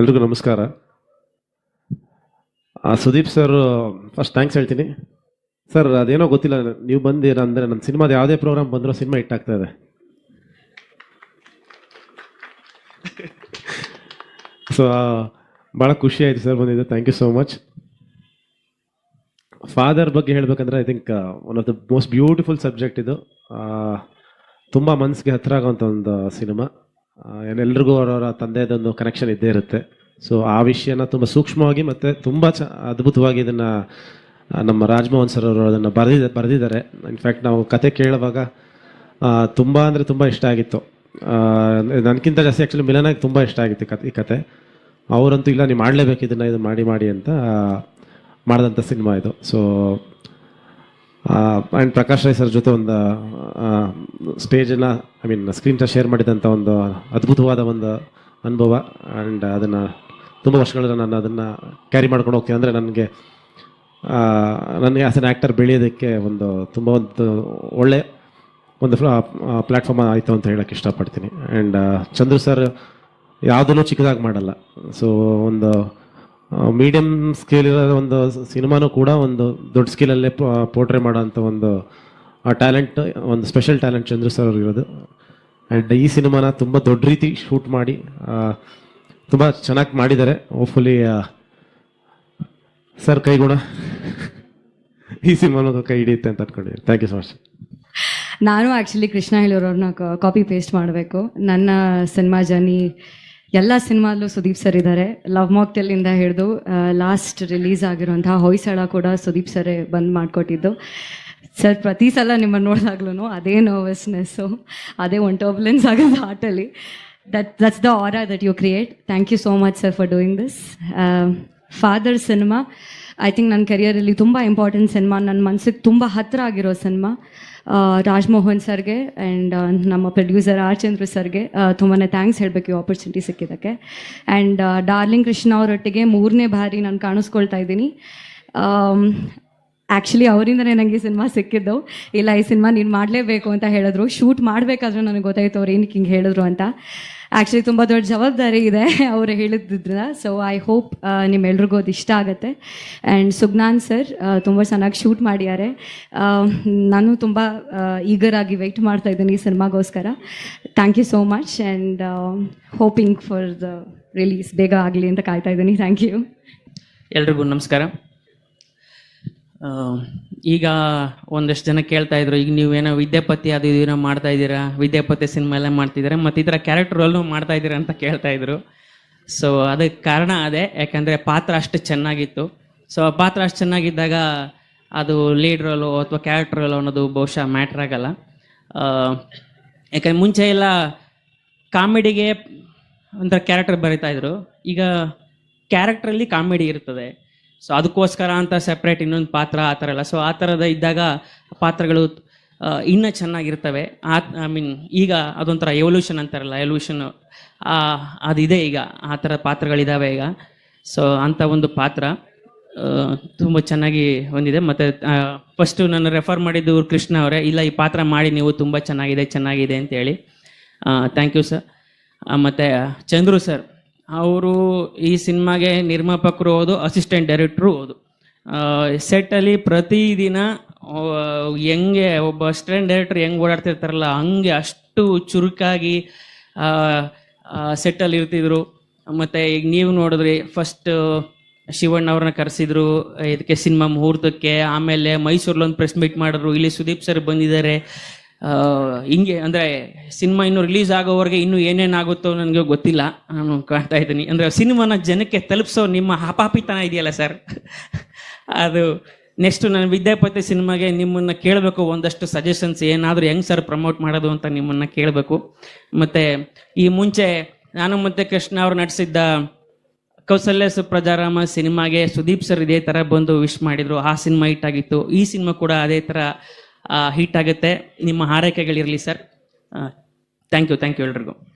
ಎಲ್ರಿಗೂ ನಮಸ್ಕಾರ. Sudeep sir first thanks ಹೇಳ್ತೀನಿ. ಸರ್ ಅದೇನೋ ಗೊತ್ತಿಲ್ಲ, ನೀವು ಬಂದಿರ ಅಂದರೆ ನನ್ನ ಸಿನಿಮಾದ ಯಾವುದೇ ಪ್ರೋಗ್ರಾಮ್ ಬಂದರೂ ಸಿನಿಮಾ ಹಿಟ್ಟಾಗ್ತಾ ಇದೆ. ಸೊ ಭಾಳ ಖುಷಿ ಆಯಿತು ಸರ್ ಬಂದಿದ್ದೆ thank you so much father ಬಗ್ಗೆ ಹೇಳಬೇಕಂದ್ರೆ I think one of the most beautiful subject ಇದು. ತುಂಬ ಮನಸ್ಸಿಗೆ ಹತ್ತಿರ ಆಗೋಂಥ ಒಂದು ಸಿನಿಮಾ. ಎಲ್ರಿಗೂ ಅವರವರ ತಂದೆದೊಂದು ಕನೆಕ್ಷನ್ ಇದ್ದೇ ಇರುತ್ತೆ. ಸೊ ಆ ವಿಷಯನ ತುಂಬ ಸೂಕ್ಷ್ಮವಾಗಿ ಮತ್ತು ತುಂಬ ಚ, ಅದ್ಭುತವಾಗಿ ಇದನ್ನು ನಮ್ಮ ರಾಜ್ಮೋಹನ್ ಸರ್ ಅವರು ಅದನ್ನು ಬರೆದಿದ್ದ ಬರೆದಿದ್ದಾರೆ. ಇನ್ಫ್ಯಾಕ್ಟ್ ನಾವು ಕತೆ ಕೇಳುವಾಗ ತುಂಬ ಅಂದರೆ ತುಂಬ ಇಷ್ಟ ಆಗಿತ್ತು. ನನಗಿಂತ ಜಾಸ್ತಿ ಆ್ಯಕ್ಚುಲಿ ಮಿಲನಾಗಿ ತುಂಬ ಇಷ್ಟ ಆಗಿತ್ತು ಕತೆ, ಈ ಕತೆ. ಅವರಂತೂ ಇಲ್ಲ, ನೀವು ಮಾಡಲೇಬೇಕು ಇದನ್ನು, ಇದು ಮಾಡಿ ಮಾಡಿ ಅಂತ ಮಾಡಿದಂಥ ಸಿನಿಮಾ ಇದು. So and Prakash Rai sir ಜೊತೆ ಒಂದು ಸ್ಟೇಜನ್ನು I mean screen touch share ಮಾಡಿದಂಥ ಒಂದು ಅದ್ಭುತವಾದ ಒಂದು ಅನುಭವ. ಆ್ಯಂಡ್ ಅದನ್ನು ತುಂಬ ವರ್ಷಗಳಿಂದ ನಾನು ಅದನ್ನು ಕ್ಯಾರಿ ಮಾಡ್ಕೊಂಡು ಹೋಗ್ತೀನಿ. ಅಂದರೆ ನನಗೆ ನನಗೆ ಆಸ್ ಅನ್ ಆ್ಯಕ್ಟರ್ ಬೆಳೆಯೋದಕ್ಕೆ ಒಂದು ತುಂಬ ಒಂದು ಒಳ್ಳೆ ಒಂದು ಪ್ಲ್ಯಾಟ್ಫಾರ್ಮ್ ಆಯಿತು ಅಂತ ಹೇಳೋಕ್ಕೆ ಇಷ್ಟಪಡ್ತೀನಿ. ಆ್ಯಂಡ್ ಚಂದ್ರು ಸರ್ ಯಾವುದನ್ನು ಚಿಕ್ಕದಾಗಿ ಮಾಡಲ್ಲ. ಸೊ ಒಂದು ಮೀಡಿಯಮ್ ಸ್ಕೇಲ್ ಇರೋ ಒಂದು ಸಿನಿಮಾನೂ ಕೂಡ ಒಂದು ದೊಡ್ಡ ಸ್ಕೇಲಲ್ಲೇ ಪೋರ್ಟ್ರೇ ಮಾಡೋಂಥ ಒಂದು, ಆ ಟ್ಯಾಲೆಂಟ್ ಒಂದು ಸ್ಪೆಷಲ್ ಟ್ಯಾಲೆಂಟ್ ಚಂದ್ರು ಸರ್ ಅವ್ರಿಗಿರೋದು ಆ್ಯಂಡ್ ಈ ಸಿನಿಮಾನ ತುಂಬ ದೊಡ್ಡ ರೀತಿ ಶೂಟ್ ಮಾಡಿ ತುಂಬ ಚೆನ್ನಾಗಿ ಮಾಡಿದ್ದಾರೆ. Hopefully sir ಕೈಗುಣ. ಈ ಸಿನಿಮಾನ ಕೈ ಹಿಡಿಯುತ್ತೆ ಅಂತ ಅಂದ್ಕೊಂಡಿದ್ದೀನಿ ಥ್ಯಾಂಕ್ ಯು ಸೊ ಮಚ್ ನಾನು ಆ್ಯಕ್ಚುಲಿ ಕೃಷ್ಣ ಹೇಳೋರವ್ರನ್ನ ಕಾಪಿ ಪೇಸ್ಟ್ ಮಾಡಬೇಕು. ನನ್ನ ಸಿನಿಮಾ ಜರ್ನಿ ಎಲ್ಲ ಸಿನಿಮಾಲ್ಲೂ ಸುದೀಪ್ ಸರ್ ಇದ್ದಾರೆ. ಲವ್ ಮಾಕ್ಟೆಲ್ಲಿಂದ ಹಿಡಿದು ಲಾಸ್ಟ್ ರಿಲೀಸ್ ಆಗಿರುವಂತಹ ಹೊಯ್ಸಳ ಕೂಡ ಸುದೀಪ್ ಸರೇ ಬಂದ್ ಮಾಡಿಕೊಟ್ಟಿದ್ದು. ಸರ್ ಪ್ರತಿ ಸಲ ನಿಮ್ಮನ್ನು ನೋಡಿದಾಗ್ಲೂ ಅದೇ ನರ್ವಸ್ನೆಸ್ಸು ಅದೇ ಒನ್ ಟರ್ಬುಲೆನ್ಸ್ ಆಗೋದು ಆಟಲ್ಲಿ that that's the aura that you create thank you so much sir for doing this father cinema I think ನನ್ನ ಕೆರಿಯರಲ್ಲಿ ತುಂಬ ಇಂಪಾರ್ಟೆಂಟ್ ಸಿನಿಮಾ ನನ್ನ ಮನಸ್ಸಿಗೆ ತುಂಬ ಹತ್ತಿರ ಆಗಿರೋ ಸಿನಿಮಾ ರಾಜ್ಮೋಹನ್ ಸರ್ಗೆ ಆ್ಯಂಡ್ ನಮ್ಮ ಪ್ರೊಡ್ಯೂಸರ್ ಆರ್ ಚಂದ್ರ ಸರ್ಗೆ ತುಂಬಾ ಥ್ಯಾಂಕ್ಸ್ ಹೇಳಬೇಕು ಈ ಆಪರ್ಚುನಿಟಿ ಸಿಕ್ಕಿದ್ದಕ್ಕೆ. ಆ್ಯಂಡ್ ಡಾರ್ಲಿಂಗ್ ಕೃಷ್ಣ ಅವರೊಟ್ಟಿಗೆ ಮೂರನೇ ಬಾರಿ ನಾನು ಕಾಣಿಸ್ಕೊಳ್ತಾ ಇದ್ದೀನಿ. ಆ್ಯಕ್ಚುಲಿ ಅವರಿಂದನೇ ನನಗೆ ಸಿನಿಮಾ ಸಿಕ್ಕಿದ್ದು. ಇಲ್ಲ, ಈ ಸಿನಿಮಾ ನೀನು ಮಾಡಲೇಬೇಕು ಅಂತ ಹೇಳಿದ್ರು. ಶೂಟ್ ಮಾಡಬೇಕಾದ್ರೂ ನನಗೆ ಗೊತ್ತಾಯಿತು ಅವ್ರು ಏನಕ್ಕೆ ಹಿಂಗೆ ಹೇಳಿದ್ರು ಅಂತ. ಆ್ಯಕ್ಚುಲಿ ತುಂಬ ದೊಡ್ಡ ಜವಾಬ್ದಾರಿ ಇದೆ ಅವರು ಹೇಳಿದ್ರಿಂದ ಸೊ ಐ ಹೋಪ್ ನಿಮ್ಮೆಲ್ರಿಗೂ ಅದು ಇಷ್ಟ ಆಗುತ್ತೆ. ಆ್ಯಂಡ್ ಸುಗ್ನಾನ್ ಸರ್ ತುಂಬ ಚೆನ್ನಾಗಿ ಶೂಟ್ ಮಾಡಿದ್ದಾರೆ. ನಾನು ತುಂಬ ಈಗರಾಗಿ ವೆಯ್ಟ್ ಮಾಡ್ತಾ ಇದ್ದೀನಿ ಈ ಸಿನಿಮಾಗೋಸ್ಕರ. Thank you so much and hoping for the release ಬೇಗ ಆಗಲಿ ಅಂತ ಕಾಯ್ತಾ ಇದ್ದೀನಿ. ಥ್ಯಾಂಕ್ ಯು ಎಲ್ರಿಗೂ ನಮಸ್ಕಾರ. ಈಗ ಒಂದಷ್ಟು ಜನ ಕೇಳ್ತಾ ಇದ್ರು, ಈಗ ಏನೋ ವಿದ್ಯಾಪತಿ ಅದು ಇದನ್ನ ಮಾಡ್ತಾ ಇದ್ದೀರಾ? ವಿದ್ಯಾಪತಿ ಸಿನಿಮಾ ಎಲ್ಲ ಮಾಡ್ತಿದ್ದೀರಾ, ಮತ್ತು ಈ ಥರ ಕ್ಯಾರೆಕ್ಟರ್ ರೋಲ್ನು ಮಾಡ್ತಾ ಇದ್ದೀರಾ ಅಂತ ಕೇಳ್ತಾ ಇದ್ರು. ಸೊ ಅದಕ್ಕೆ ಕಾರಣ ಅದೇ, ಯಾಕಂದರೆ ಪಾತ್ರ ಅಷ್ಟು ಚೆನ್ನಾಗಿತ್ತು. ಸೊ ಆ ಪಾತ್ರ ಅಷ್ಟು ಚೆನ್ನಾಗಿದ್ದಾಗ ಅದು ಲೀಡ್ ರೋಲು ಅಥವಾ ಕ್ಯಾರೆಕ್ಟರ್ ರೋಲು ಅನ್ನೋದು ಬಹುಶಃ ಮ್ಯಾಟ್ರ್ ಆಗಲ್ಲ. ಯಾಕಂದ್ರೆ ಮುಂಚೆ ಎಲ್ಲ ಕಾಮಿಡಿಗೆ ಒಂಥರ ಕ್ಯಾರೆಕ್ಟರ್ ಬರಿತಾ ಇದ್ರು. ಈಗ ಕ್ಯಾರೆಕ್ಟ್ರಲ್ಲಿ ಕಾಮಿಡಿ ಇರ್ತದೆ. ಸೊ ಅದಕ್ಕೋಸ್ಕರ ಅಂತ ಸಪ್ರೇಟ್ ಇನ್ನೊಂದು ಪಾತ್ರ ಆ ಥರ ಎಲ್ಲ ಸೊ ಆ ಥರದ ಇದ್ದಾಗ ಪಾತ್ರಗಳು ಇನ್ನೂ ಚೆನ್ನಾಗಿರ್ತವೆ. ಆ ಐ ಮೀನ್ ಈಗ ಅದೊಂಥರ ಎವಲ್ಯೂಷನ್ ಅಂತಾರಲ್ಲ ಎವಲ್ಯೂಷನ್ ಅದಿದೆ ಈಗ. ಆ ಥರ ಪಾತ್ರಗಳಿದ್ದಾವೆ ಈಗ. ಸೊ ಅಂಥ ಒಂದು ಪಾತ್ರ ತುಂಬ ಚೆನ್ನಾಗಿ ಹೊಂದಿದೆ. ಮತ್ತು ಫಸ್ಟು ನಾನು ರೆಫರ್ ಮಾಡಿದ್ದು ಕೃಷ್ಣ ಅವರೇ, ಇಲ್ಲ ಈ ಪಾತ್ರ ಮಾಡಿ ನೀವು ತುಂಬ ಚೆನ್ನಾಗಿದೆ ಚೆನ್ನಾಗಿದೆ ಅಂತೇಳಿ. ಥ್ಯಾಂಕ್ ಯು ಸರ್ ಮತ್ತು, ಚಂದ್ರು ಸರ್ ಅವರು ಈ ಸಿನಿಮಾಗೆ ನಿರ್ಮಾಪಕರು ಹೋದು ಅಸಿಸ್ಟೆಂಟ್ ಡೈರೆಕ್ಟ್ರು ಹೋದು ಸೆಟ್ಟಲ್ಲಿ ಪ್ರತಿದಿನ ಹೆಂಗೆ ಒಬ್ಬ ಅಸಿಸ್ಟೆಂಟ್ ಡೈರೆಕ್ಟರ್ ಹೆಂಗೆ ಓಡಾಡ್ತಿರ್ತಾರಲ್ಲ, ಹಂಗೆ ಅಷ್ಟು ಚುರುಕಾಗಿ ಸೆಟ್ಟಲ್ಲಿ ಇರ್ತಿದ್ರು. ಮತ್ತು ಈಗ ನೀವು ನೋಡಿದ್ರಿ ಫಸ್ಟ್ ಶಿವಣ್ಣ ಅವ್ರನ್ನ ಕರೆಸಿದ್ರು, ಇದಕ್ಕೆ ಸಿನಿಮಾ ಮುಹೂರ್ತಕ್ಕೆ, ಆಮೇಲೆ ಮೈಸೂರಲ್ಲಿ ಒಂದು ಪ್ರೆಸ್ ಮೀಟ್ ಮಾಡಿದ್ರು, ಇಲ್ಲಿ ಸುದೀಪ್ ಸರ್ ಬಂದಿದ್ದಾರೆ. ಹಿಂಗೆ ಅಂದರೆ ಸಿನಿಮಾ ಇನ್ನು ರಿಲೀಸ್ ಆಗೋವರೆಗೆ ಇನ್ನೂ ಏನೇನಾಗುತ್ತೋ ನನಗೆ ಗೊತ್ತಿಲ್ಲ. ನಾನು ಕಾಣ್ತಾ ಇದ್ದೀನಿ. ಅಂದರೆ ಸಿನಿಮಾನ ಜನಕ್ಕೆ ತಲುಪಿಸೋ ನಿಮ್ಮ ಹಪಾಪಿತನ ಇದೆಯಲ್ಲ ಸರ್? ಅದು ನೆಕ್ಸ್ಟ್ ನಾನು ವಿದ್ಯಾಪತಿ ಸಿನಿಮಾಗೆ ನಿಮ್ಮನ್ನು ಕೇಳಬೇಕು. ಒಂದಷ್ಟು ಸಜೆಷನ್ಸ್ ಏನಾದರೂ ಹೆಂಗೆ ಸರ್ ಪ್ರಮೋಟ್ ಮಾಡೋದು ಅಂತ ನಿಮ್ಮನ್ನು ಕೇಳಬೇಕು. ಮತ್ತು ಈ ಮುಂಚೆ ನಾನು ಮತ್ತು ಕೃಷ್ಣ ಅವರು ನಡೆಸಿದ್ದ ಕೌಸಲ್ಯ ಸುಪ್ರಜಾರಾಮ ಸಿನಿಮಾಗೆ ಸುದೀಪ್ ಸರ್ ಇದೇ ಥರ ಬಂದು ವಿಶ್ ಮಾಡಿದರು. ಆ ಸಿನಿಮಾ ಹಿಟ್ ಆಗಿತ್ತು. ಈ ಸಿನಿಮಾ ಕೂಡ ಅದೇ ಥರ ಹಿಟ್ ಆಗುತ್ತೆ. ನಿಮ್ಮ ಹಾರೈಕೆಗಳಿರಲಿ sir thank you thank you ಎಲ್ರಿಗೂ.